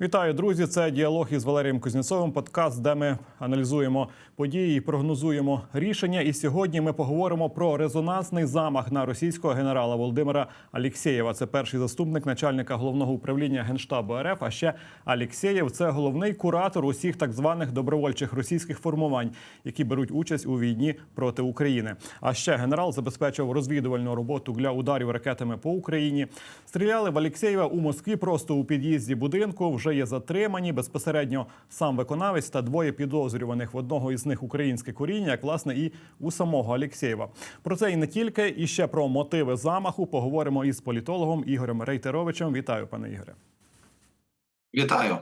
Вітаю, друзі! Це діалог із Валерієм Кузнєцовим. Подкаст, де ми аналізуємо події і прогнозуємо рішення. І сьогодні ми поговоримо про резонансний замах на російського генерала Володимира Алєксєєва. Це перший заступник начальника головного управління генштабу РФ. А ще Алєксєєв – це головний куратор усіх так званих добровольчих російських формувань, які беруть участь у війні проти України. А ще генерал забезпечив розвідувальну роботу для ударів ракетами по Україні. Стріляли в Алєксєєва у Москві просто у під'їзді будинку. Вже є затримані безпосередньо сам виконавець та двоє підозрюваних в одного із них українське коріння, як власне і у самого Алєксєєва. Про це і не тільки, і ще про мотиви замаху поговоримо із політологом Ігорем Рейтеровичем. Вітаю, пане Ігоре. Вітаю.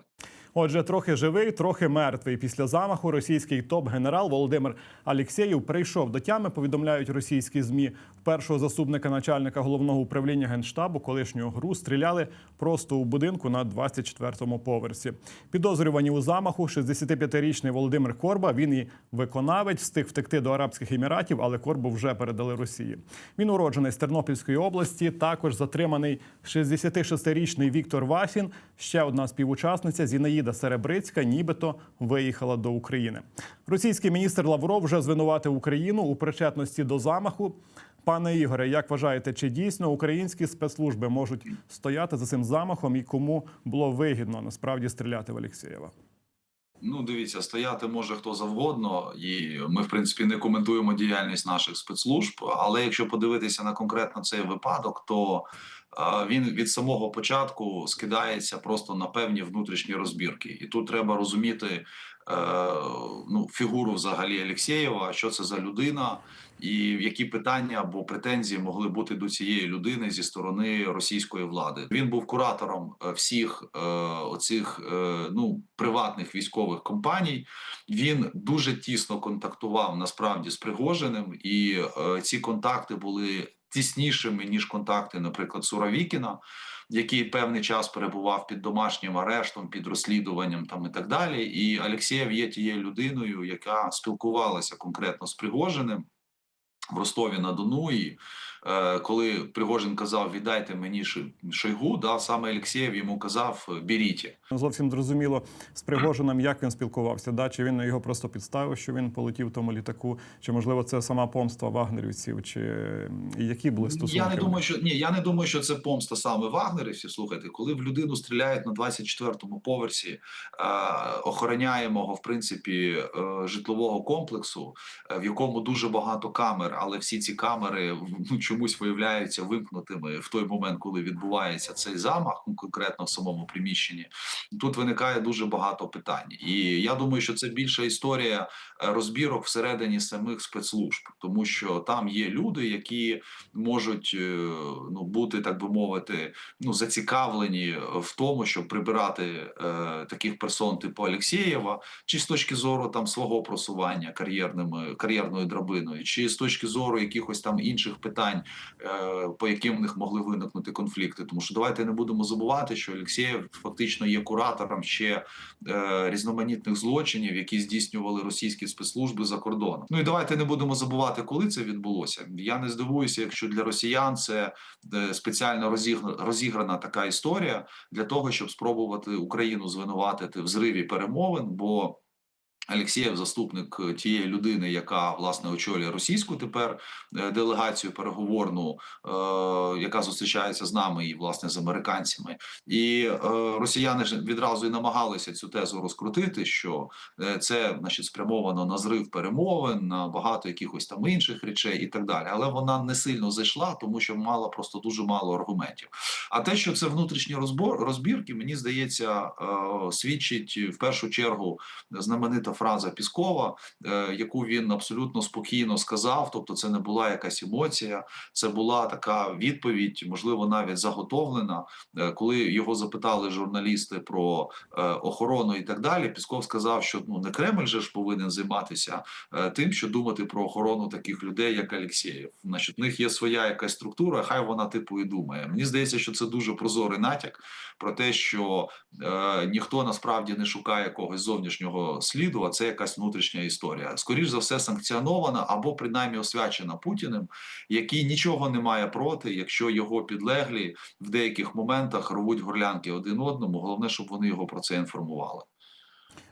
Отже, трохи живий, трохи мертвий. Після замаху російський топ-генерал Володимир Алєксєєв прийшов до тями. Повідомляють російські змі першого заступника начальника головного управління генштабу, колишнього ГРУ, стріляли просто у будинку на 24-му поверсі. Підозрювані у замаху 65-річний Володимир Корба. Він і виконавець встиг втекти до Арабських Еміратів, але Корбу вже передали Росії. Він уроджений з Тернопільської області. Також затриманий 66-річний Віктор Васін. Ще одна співучасниця Зінаїда Серебрицька, нібито виїхала до України. Російський міністр Лавров вже звинуватив Україну у причетності до замаху. Пане Ігоре, як вважаєте, чи дійсно українські спецслужби можуть стояти за цим замахом і кому було вигідно насправді стріляти в Алєксєєва? Ну, дивіться, стояти може хто завгодно, і ми, в принципі, не коментуємо діяльність наших спецслужб. Але якщо подивитися на конкретно цей випадок, то він від самого початку скидається просто на певні внутрішні розбірки, і тут треба розуміти е, ну, фігуру взагалі Алєксєєва, що це за людина, і які питання або претензії могли бути до цієї людини зі сторони російської влади. Він був куратором е, всіх е, оцих ну приватних військових компаній. Він дуже тісно контактував насправді з Пригожиним, і ці контакти були тіснішими ніж контакти, наприклад, Суровікіна, який певний час перебував під домашнім арештом, під розслідуванням там і так далі. І Алексєєв є тією людиною, яка спілкувалася конкретно з Пригожиним в Ростові на Дону. Коли Пригожин казав віддайте мені Шойгу, да, саме Алєксєєв йому казав беріть. Зовсім зрозуміло з Пригожином, як він спілкувався. Да? Чи він його просто підставив, що він полетів в тому літаку, чи можливо це сама помста вагнерівців, чи які були стосунки? Я не думаю, що ні, я не думаю, що це помста саме вагнерівців. Слухайте, коли в людину стріляють на 24-му поверсі е, охороняємого в принципі е, житлового комплексу, е, в якому дуже багато камер, але всі ці камери ну, чомусь виявляються вимкнутими в той момент, коли відбувається цей замах, ну конкретно в самому приміщенні. Тут виникає дуже багато питань, і я думаю, що це більша історія е, розбірок всередині самих спецслужб, тому що там є люди, які можуть е, ну бути так би мовити, ну зацікавлені в тому, щоб прибирати е, таких персон типу Алєксєєва, чи з точки зору там свого просування кар'єрними кар'єрною драбиною, чи з точки зору якихось там інших питань, е, по яким в них могли виникнути конфлікти. Тому що давайте не будемо забувати, що Алєксєєв фактично є куратором ще е, різноманітних злочинів, які здійснювали російські спецслужби за кордоном. Ну і давайте не будемо забувати, коли це відбулося. Я не здивуюся, якщо для росіян це е, спеціально розіграна така історія для того, щоб спробувати Україну звинуватити в зриві перемовин. бо Алєксєєв заступник е, тієї людини, яка власне очолює російську тепер е, делегацію переговорну, е, яка зустрічається з нами і власне з американцями, і росіяни ж відразу і намагалися цю тезу розкрутити, що це значить спрямовано на зрив перемовин, на багато якихось там інших речей і так далі. Але вона не сильно зайшла, тому що мала просто дуже мало аргументів. А те, що це внутрішні розбор розбірки, мені здається, свідчить в першу чергу знаменита фраза Піскова, е, яку він абсолютно спокійно сказав. Тобто, це не була якась емоція, це була така відповідь, можливо, навіть заготовлена. Е, Коли його запитали журналісти про е, охорону і так далі, Пісков сказав, що ну не Кремль же ж повинен займатися тим, що думати про охорону таких людей, як Алєксєєв. Значить, в них є своя якась структура, хай вона типу і думає. Мені здається, що це дуже прозорий натяк про те, що е, ніхто насправді не шукає якогось зовнішнього сліду, Києва це якась внутрішня історія. Скоріш за все, санкціонована або принаймні освячена Путіним, який нічого не має проти, якщо його підлеглі в деяких моментах рвуть горлянки один одному. Головне, щоб вони його про це інформували.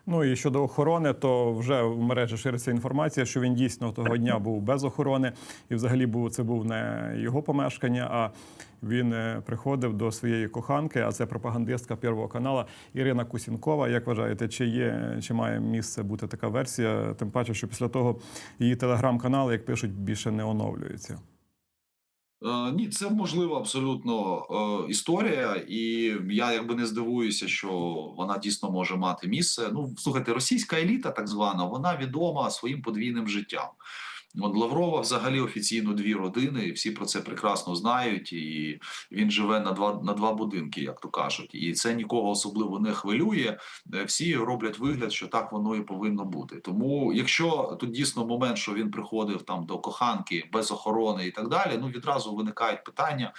Ну і щодо охорони, то вже в мережі шириться інформація, що він дійсно того дня був без охорони, і взагалі був це був не його помешкання, а він е, приходив до своєї коханки. А це пропагандистка Первого каналу Ірина Кусінкова. Як вважаєте, чи є чи має місце бути така версія? Тим паче, що після того її телеграм-канали, як пишуть, більше не оновлюються. Е, Ні, це можливо абсолютно е, історія, і я якби не здивуюся, що вона дійсно може мати місце. Ну, слухайте, російська еліта, так звана, вона відома своїм подвійним життям. От Лаврова взагалі офіційно дві родини, і всі про це прекрасно знають. І він живе на два на два будинки, як то кажуть, і це нікого особливо не хвилює. Е, Всі роблять вигляд, що так воно і повинно бути. Тому, якщо тут дійсно момент, що він приходив там до коханки без охорони і так далі, ну відразу виникають питання.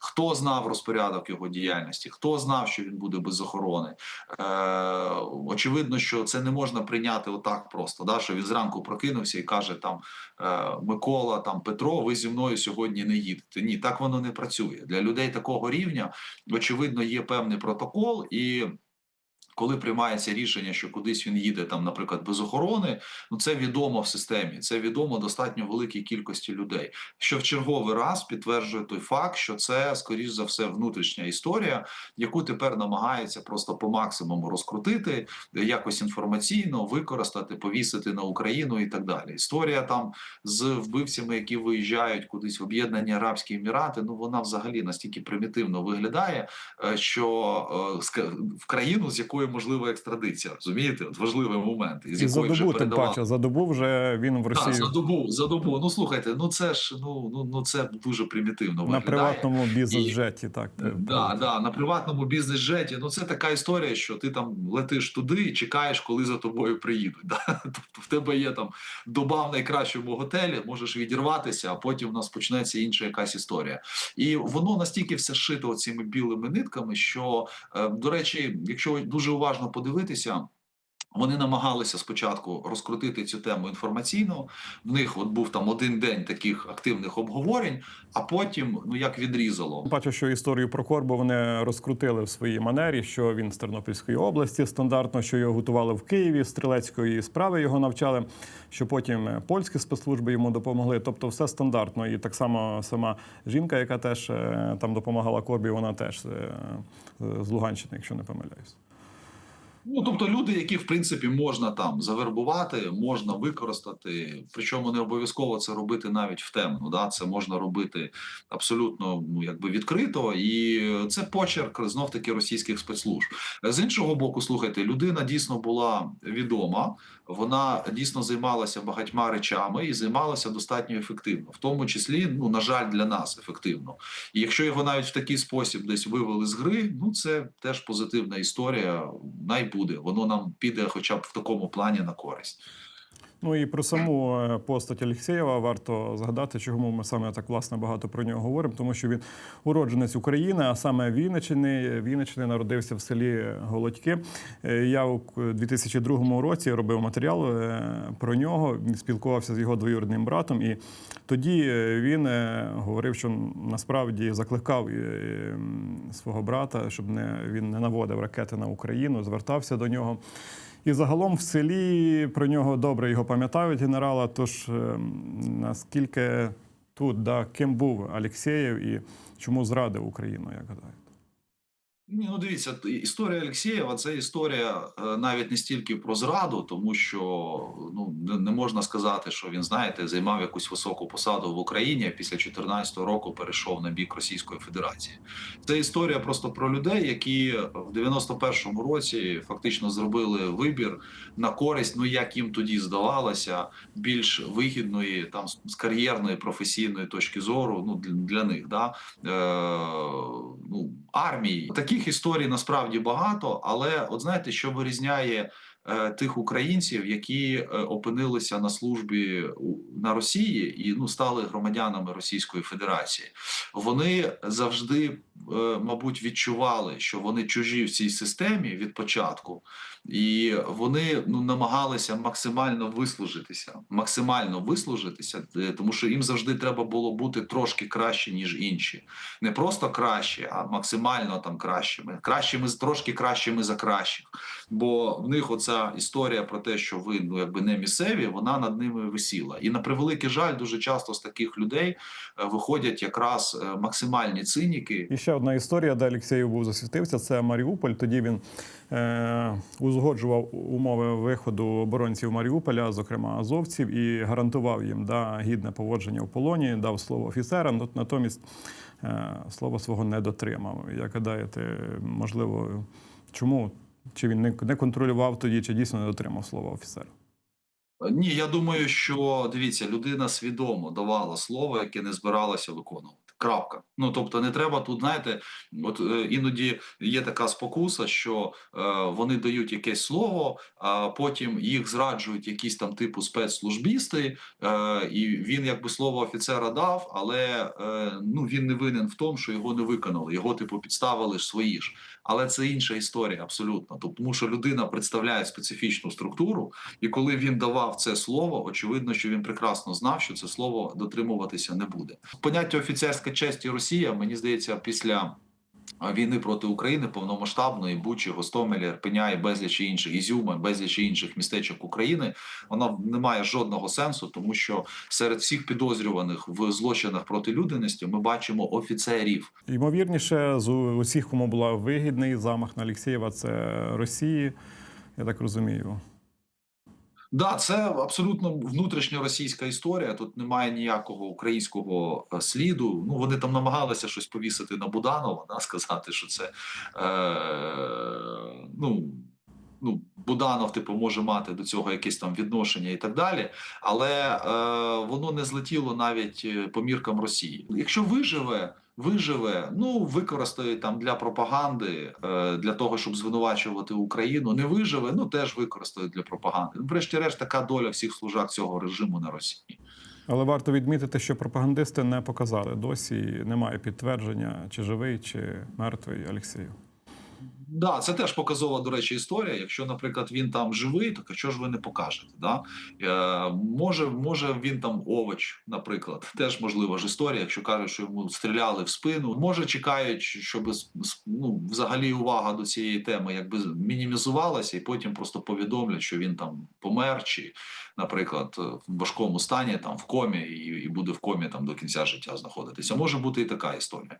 Хто знав розпорядок його діяльності? Хто знав, що він буде без охорони? Е, очевидно, що це не можна прийняти отак просто. Да? Що він зранку прокинувся і каже: там е, Микола, там Петро, ви зі мною сьогодні не їдете. Ні, так воно не працює. Для людей такого рівня, очевидно, є певний протокол і. Коли приймається рішення, що кудись він їде, там, наприклад, без охорони, ну це відомо в системі, це відомо достатньо великій кількості людей, що в черговий раз підтверджує той факт, що це скоріш за все внутрішня історія, яку тепер намагаються просто по максимуму розкрутити, якось інформаційно використати, повісити на Україну і так далі. Історія там з вбивцями, які виїжджають кудись в Об'єднані Арабські Емірати. Ну вона взагалі настільки примітивно виглядає, е, що е, в країну, з якої можлива екстрадиція, розумієте? От важливий момент, із І за якої вже добу, тим передавали. паче, за добу вже він в Так, Росії за добу, за добу. Ну слухайте, ну це ж ну ну ну це дуже примітивно на приватному бізнес-джеті. Так Е, Да, да, на приватному бізнес-джеті. Ну це така історія, що ти там летиш туди і чекаєш, коли за тобою приїдуть. Да? Тобто в тебе є там доба в найкращому готелі, можеш відірватися, а потім у нас почнеться інша якась історія. І воно настільки все шито цими білими нитками, що е, до речі, якщо дуже уважно подивитися. Вони намагалися спочатку розкрутити цю тему інформаційно. В них от був там один день таких активних обговорень, а потім ну як відрізало. Бачу, що історію про Корбу вони розкрутили в своїй манері, що він з Тернопільської області стандартно, що його готували в Києві, стрілецької справи його навчали, що потім польські спецслужби йому допомогли. Тобто, все стандартно. І так само сама жінка, яка теж е, там допомагала Корбі, вона теж е, з Луганщини, якщо не помиляюсь. Ну тобто люди, які в принципі можна там завербувати, можна використати. Причому не обов'язково це робити навіть в темну. Да, це можна робити абсолютно ну якби відкрито, і це почерк знов таки російських спецслужб. З іншого боку, слухайте, людина дійсно була відома. Вона дійсно займалася багатьма речами і займалася достатньо ефективно, в тому числі, ну на жаль, для нас ефективно. І якщо його навіть в такий спосіб десь вивели з гри, ну це теж позитивна історія. Най буде, воно нам піде, хоча б в такому плані на користь. Ну і про саму е, постать Олексєєва варто згадати, чому ми саме так власне багато про нього говоримо, тому що він уродженець України, а саме Вінниччини. Вінниччини народився в селі Голодьки. Е, Я у 2002 році робив матеріал е, про нього. Спілкувався з його двоюрідним братом, і тоді він говорив, що насправді закликав свого брата, щоб не він не наводив ракети на Україну, звертався до нього. І загалом в селі про нього добре його пам'ятають генерала. Тож ем, наскільки тут, да, ким був Алєксєєв і чому зрадив Україну, як гадаєте? Ні, ну дивіться, історія Олексєєва це історія е, навіть не стільки про зраду, тому що ну не, можна сказати, що він знаєте займав якусь високу посаду в Україні. а Після 14 року перейшов на бік Російської Федерації. Це історія просто про людей, які в 91-му році фактично зробили вибір на користь, ну як їм тоді здавалося, більш вигідної там з- кар'єрної професійної точки зору. Ну для, них да е, ну армії таких історій насправді багато, але от знаєте, що вирізняє е, тих українців, які е, опинилися на службі у- на Росії і ну стали громадянами Російської Федерації. Вони завжди мабуть, відчували, що вони чужі в цій системі від початку, і вони ну намагалися максимально вислужитися, максимально вислужитися, е, тому що їм завжди треба було бути трошки краще ніж інші, не просто краще, а максимально там кращими, кращими трошки кращими за кращих. Бо в них оця історія про те, що ви ну якби не місцеві, вона над ними висіла. І на превеликий жаль, дуже часто з таких людей е, виходять якраз е, максимальні циніки, ще одна історія, де Алексєєв засвітився. Це Маріуполь. Тоді він е, узгоджував умови виходу оборонців Маріуполя, зокрема азовців, і гарантував їм да, гідне поводження в полоні, дав слово офіцера. но- Натомість е, слово свого не дотримав. Як гадаєте, можливо, чому? Чи він не контролював тоді, чи дійсно не дотримав слова офіцера? Ні, я думаю, що дивіться, людина свідомо давала слово, яке не збиралася виконувати. Крапка. Ну тобто, не треба тут, знаєте, от е, іноді є така спокуса, що е, вони дають якесь слово, а потім їх зраджують якісь там типу спецслужбісти, е, і він якби слово офіцера дав, але ну він не винен в тому, що його не виконали. Його типу підставили ж свої ж. Але це інша історія абсолютно. Тобто, Тому що людина представляє специфічну структуру, і коли він давав це слово, очевидно, що він прекрасно знав, що це слово дотримуватися не буде. Поняття офіцерська честь і Росія, мені здається, після. Війни проти України повномасштабної Бучі, Гостомеля, Ірпеня і безліч інших Ізюма, безліч інших містечок України, вона не має жодного сенсу, тому що серед всіх підозрюваних в злочинах проти людяності ми бачимо офіцерів, Ймовірніше, з усіх, кому була вигідний замах на Алексєєва, це Росії, я так розумію. Да, це абсолютно внутрішньоросійська історія. Тут немає ніякого українського е, сліду. Ну вони там намагалися щось повісити на Буданова, да, сказати, що це е, ну. Ну, Буданов, типу, може мати до цього якесь там відношення і так далі, але е, воно не злетіло навіть е, по міркам Росії. Якщо виживе, виживе, ну використає там для пропаганди, е, для того, щоб звинувачувати Україну. Не виживе, ну теж використає для пропаганди. Ну, врешті-решт, така доля всіх служак цього режиму на Росії. Але варто відмітити, що пропагандисти не показали досі. Немає підтвердження, чи живий, чи мертвий Алексєєв. Да, це теж показова, до речі, історія. Якщо, наприклад, він там живий, то що ж ви не покажете? Да? Е, може, може він там овоч, наприклад, теж можлива ж історія, якщо кажуть, що йому стріляли в спину. Може, чекають, щоб ну, взагалі увага до цієї теми якби мінімізувалася, і потім просто повідомлять, що він там помер, чи, наприклад, е, в важкому стані, там в комі, і, і буде в комі там до кінця життя знаходитися. Може бути і така історія.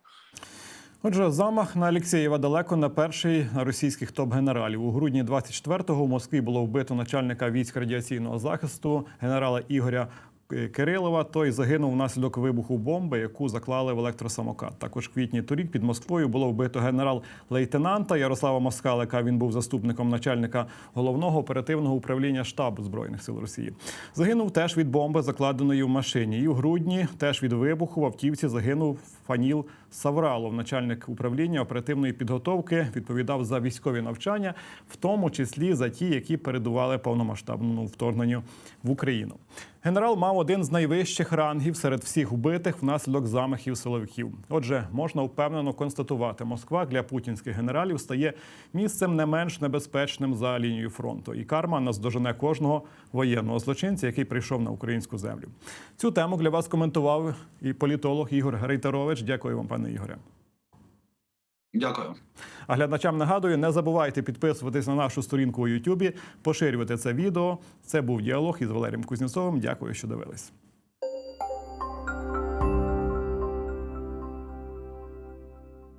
Отже, замах на Алексєєва далеко не перший російських топ-генералів. У грудні 24-го в Москві було вбито начальника військ радіаційного захисту генерала Ігоря Кирилова. Той загинув внаслідок вибуху бомби, яку заклали в електросамокат. Також в квітні торік під Москвою було вбито генерал-лейтенанта Ярослава Москалика. Він був заступником начальника головного оперативного управління штабу збройних сил Росії. Загинув теж від бомби, закладеної в машині. І у грудні теж від вибуху в автівці загинув Фаніл Савралов, начальник управління оперативної підготовки, відповідав за військові навчання, в тому числі за ті, які передували повномасштабному вторгненню в Україну. Генерал мав один з найвищих рангів серед всіх вбитих внаслідок замахів силовиків. Отже, можна впевнено констатувати, Москва для путінських генералів стає місцем не менш небезпечним за лінією фронту. І карма наздожене кожного воєнного злочинця, який прийшов на українську землю. Цю тему для вас коментував і політолог Ігор Грейтерович. Дякую вам, пане Ігоре. Дякую. А глядачам нагадую, не забувайте підписуватись на нашу сторінку у Ютубі, поширювати це відео. Це був діалог із Валерієм Кузнєцовим. Дякую, що дивились.